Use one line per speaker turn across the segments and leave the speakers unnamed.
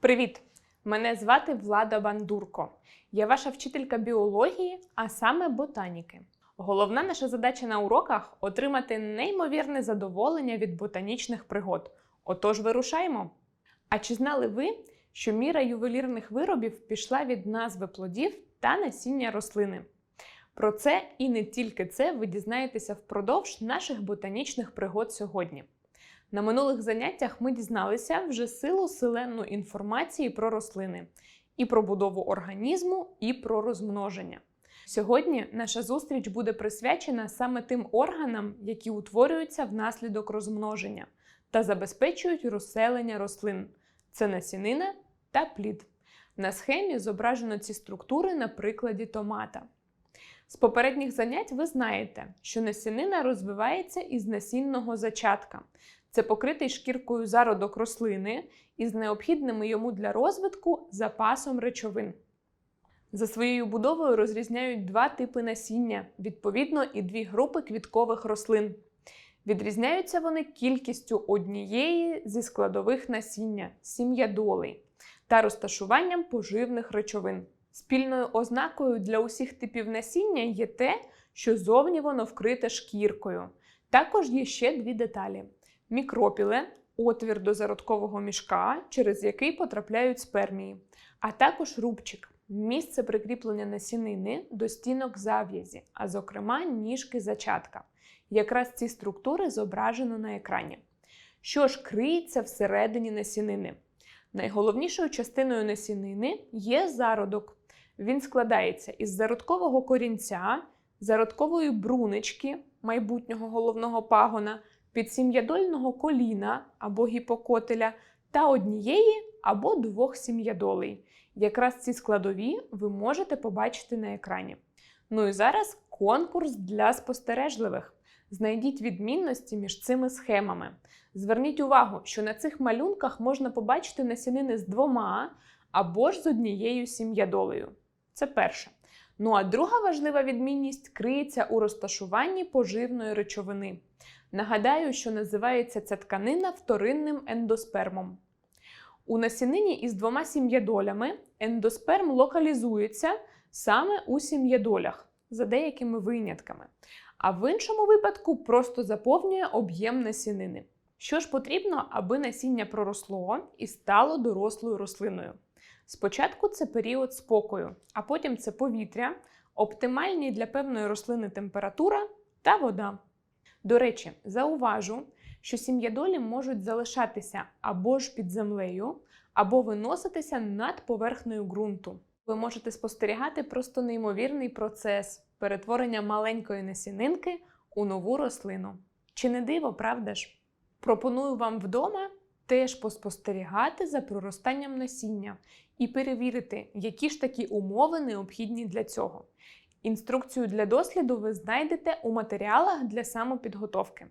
Привіт! Мене звати Влада Бандурко. Я ваша вчителька біології, а саме ботаніки. Головна наша задача на уроках отримати неймовірне задоволення від ботанічних пригод. Отож, вирушаємо! А чи знали ви, що міра ювелірних виробів пішла від назви плодів та насіння рослини? Про це і не тільки це ви дізнаєтеся впродовж наших ботанічних пригод сьогодні. На минулих заняттях ми дізналися вже силу селенну інформації про рослини, і про будову організму, і про розмноження. Сьогодні наша зустріч буде присвячена саме тим органам, які утворюються внаслідок розмноження та забезпечують розселення рослин. Це насінина та плід. На схемі зображено ці структури на прикладі томата. З попередніх занять ви знаєте, що насінина розвивається із насінного зачатка. Це покритий шкіркою зародок рослини із необхідними йому для розвитку запасом речовин. За своєю будовою розрізняють два типи насіння, відповідно, і дві групи квіткових рослин. Відрізняються вони кількістю однієї зі складових насіння сім'ядолей та розташуванням поживних речовин. Спільною ознакою для усіх типів насіння є те, що зовні воно вкрите шкіркою. Також є ще дві деталі: мікропіле отвір до зародкового мішка, через який потрапляють спермії, а також рубчик місце прикріплення насінини до стінок зав'язі, а зокрема ніжки зачатка. Якраз ці структури зображено на екрані. Що ж криється всередині насінини? Найголовнішою частиною насінини є зародок. Він складається із зародкового корінця, зародкової брунички майбутнього головного пагона, підсім'ядольного коліна або гіпокотеля та однієї або двох сім'ядолей. Якраз ці складові ви можете побачити на екрані. Ну і зараз конкурс для спостережливих. Знайдіть відмінності між цими схемами. Зверніть увагу, що на цих малюнках можна побачити насінини з двома або ж з однією сім'ядолею. Це перше. Ну а друга важлива відмінність криється у розташуванні поживної речовини. Нагадаю, що називається ця тканина вторинним ендоспермом. У насінині із двома сім'ядолями ендосперм локалізується саме у сім'ядолях, за деякими винятками. А в іншому випадку просто заповнює об'єм насінини. Що ж потрібно, аби насіння проросло і стало дорослою рослиною? Спочатку це період спокою, а потім це повітря, оптимальні для певної рослини температура та вода. До речі, зауважу, що сім'ядолі можуть залишатися або ж під землею, або виноситися над поверхнею ґрунту. Ви можете спостерігати просто неймовірний процес перетворення маленької насінинки у нову рослину. Чи не диво, правда ж? Пропоную вам вдома теж поспостерігати за проростанням насіння і перевірити, які ж такі умови необхідні для цього. Інструкцію для досліду ви знайдете у матеріалах для самопідготовки.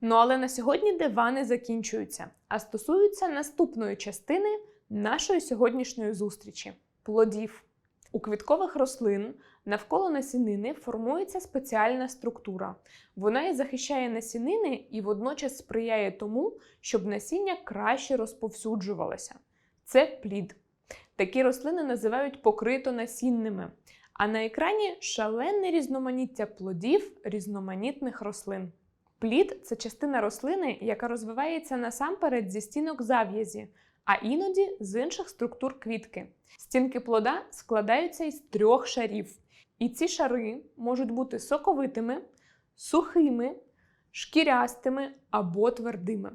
Ну але на сьогодні дива не закінчуються, а стосуються наступної частини нашої сьогоднішньої зустрічі плодів. У квіткових рослин навколо насінини формується спеціальна структура. Вона і захищає насінини і водночас сприяє тому, щоб насіння краще розповсюджувалося. Це плід. Такі рослини називають покрито-насінними. А на екрані шалене різноманіття плодів різноманітних рослин. Плід це частина рослини, яка розвивається насамперед зі стінок зав'язі, а іноді з інших структур квітки. Стінки плода складаються із трьох шарів. І ці шари можуть бути соковитими, сухими, шкірястими або твердими.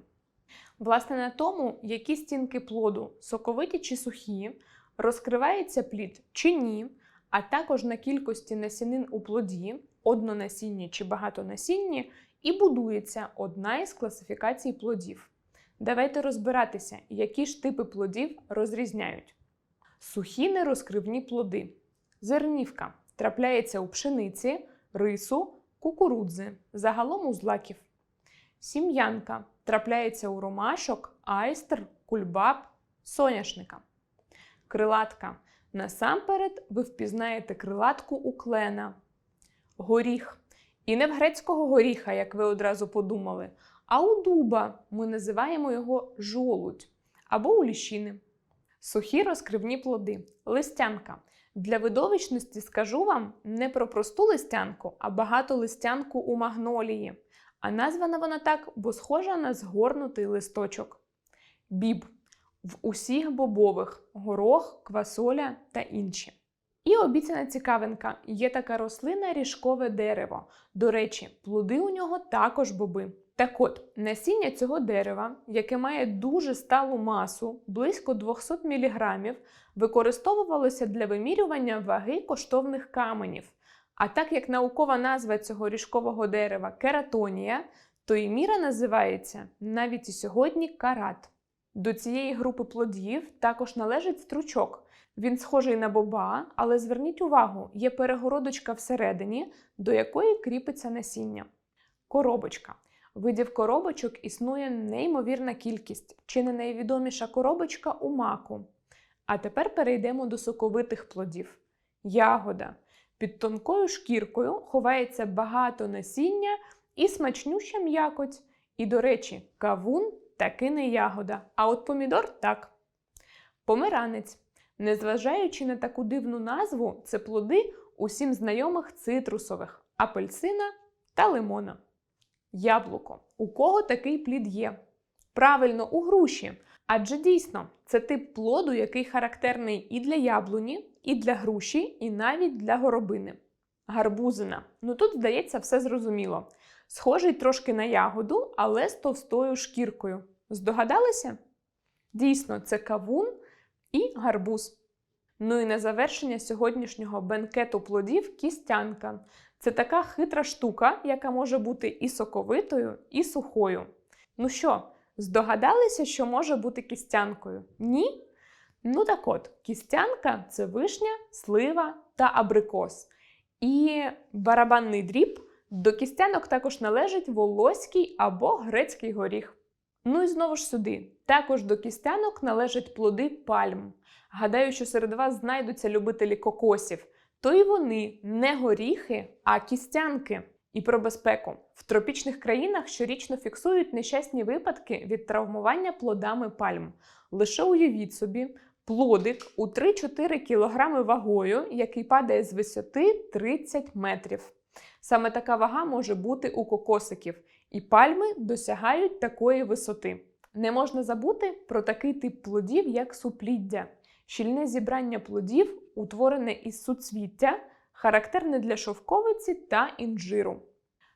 Власне, на тому, які стінки плоду соковиті чи сухі, розкривається плід чи ні, а також на кількості насінин у плоді, однонасінні чи багатонасінні, і будується одна із класифікацій плодів. Давайте розбиратися, які ж типи плодів розрізняють. Сухі нерозкривні плоди. Зернівка трапляється у пшениці, рису, кукурудзи, загалом у злаків. Сім'янка трапляється у ромашок, айстр, кульбаб, соняшника. Крилатка. Насамперед ви впізнаєте крилатку у клена. Горіх. І не в грецького горіха, як ви одразу подумали, а у дуба ми називаємо його жолудь або у ліщини. Сухі розкривні плоди. Листянка. Для видовищності скажу вам не про просту листянку, а багатолистянку у магнолії. А названа вона так, бо схожа на згорнутий листочок. Біб. В усіх бобових горох, квасоля та інші. І обіцяна цікавинка: є така рослина ріжкове дерево. До речі, плоди у нього також боби. Так от, насіння цього дерева, яке має дуже сталу масу, близько 200 мг, використовувалося для вимірювання ваги коштовних каменів. А так як наукова назва цього ріжкового дерева кератонія, то і міра називається навіть і сьогодні карат. До цієї групи плодів також належить стручок. Він схожий на боба, але зверніть увагу, є перегородочка всередині, до якої кріпиться насіння. Коробочка. Видів коробочок існує неймовірна кількість, чи не найвідоміша коробочка у маку. А тепер перейдемо до соковитих плодів. Ягода. Під тонкою шкіркою ховається багато насіння і смачнюща м'якоть. І, до речі, кавун таки не ягода, а от помідор так. Помиранець. Незважаючи на таку дивну назву, це плоди усім знайомих цитрусових, апельсина та лимона. Яблуко. У кого такий плід є? Правильно, у груші. Адже дійсно, це тип плоду, який характерний і для яблуні, і для груші, і навіть для горобини. Гарбузина. Ну тут, здається, все зрозуміло. Схожий трошки на ягоду, але з товстою шкіркою. Здогадалися? Дійсно, це кавун і гарбуз. Ну і на завершення сьогоднішнього бенкету плодів кістянка. Це така хитра штука, яка може бути і соковитою, і сухою. Ну що, здогадалися, що може бути кістянкою? Ні? Ну так от, кістянка це вишня, слива та абрикос. І барабанний дріб до кістянок також належить волоський або грецький горіх. Ну і знову ж сюди. Також до кістянок належать плоди пальм. Гадаю, що серед вас знайдуться любителі кокосів. То й вони не горіхи, а кістянки. І про безпеку. В тропічних країнах щорічно фіксують нещасні випадки від травмування плодами пальм. Лише уявіть собі, плодик у 3-4 кг вагою, який падає з висоти 30 метрів. Саме така вага може бути у кокосиків, і пальми досягають такої висоти. Не можна забути про такий тип плодів, як супліддя. Щільне зібрання плодів, утворене із суцвіття, характерне для шовковиці та інжиру.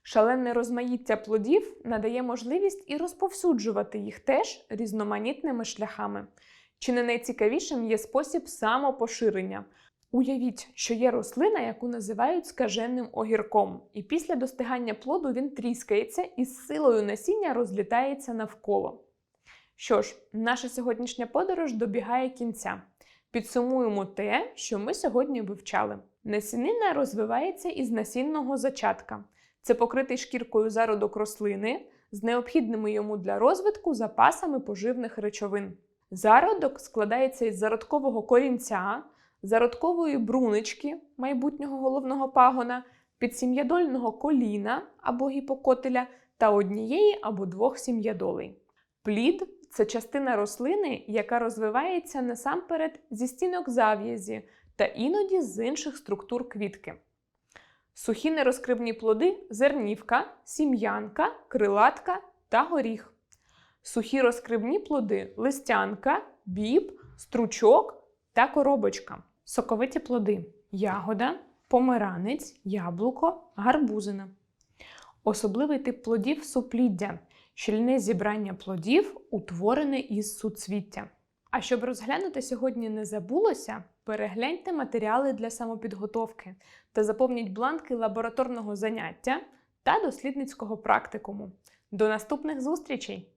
Шалене розмаїття плодів надає можливість і розповсюджувати їх теж різноманітними шляхами. Чи не найцікавішим є спосіб самопоширення? Уявіть, що є рослина, яку називають скаженним огірком, і після достигання плоду він тріскається і з силою насіння розлітається навколо. Що ж, наша сьогоднішня подорож добігає кінця. Підсумуємо те, що ми сьогодні вивчали. Насінина розвивається із насінного зачатка. Це покритий шкіркою зародок рослини з необхідними йому для розвитку запасами поживних речовин. Зародок складається із зародкового корінця, зародкової брунички майбутнього головного пагона, підсім'ядольного коліна або гіпокотеля та однієї або двох сім'ядолей. Плід це частина рослини, яка розвивається насамперед зі стінок зав'язі та іноді з інших структур квітки. Сухі нерозкривні плоди зернівка, сім'янка, крилатка та горіх. Сухі розкривні плоди листянка, біб, стручок та коробочка. Соковиті плоди ягода, помиранець, яблуко, гарбузина. Особливий тип плодів супліддя щільне зібрання плодів, утворене із суцвіття. А щоб розглянути сьогодні не забулося, перегляньте матеріали для самопідготовки та заповніть бланки лабораторного заняття та дослідницького практикуму. До наступних зустрічей!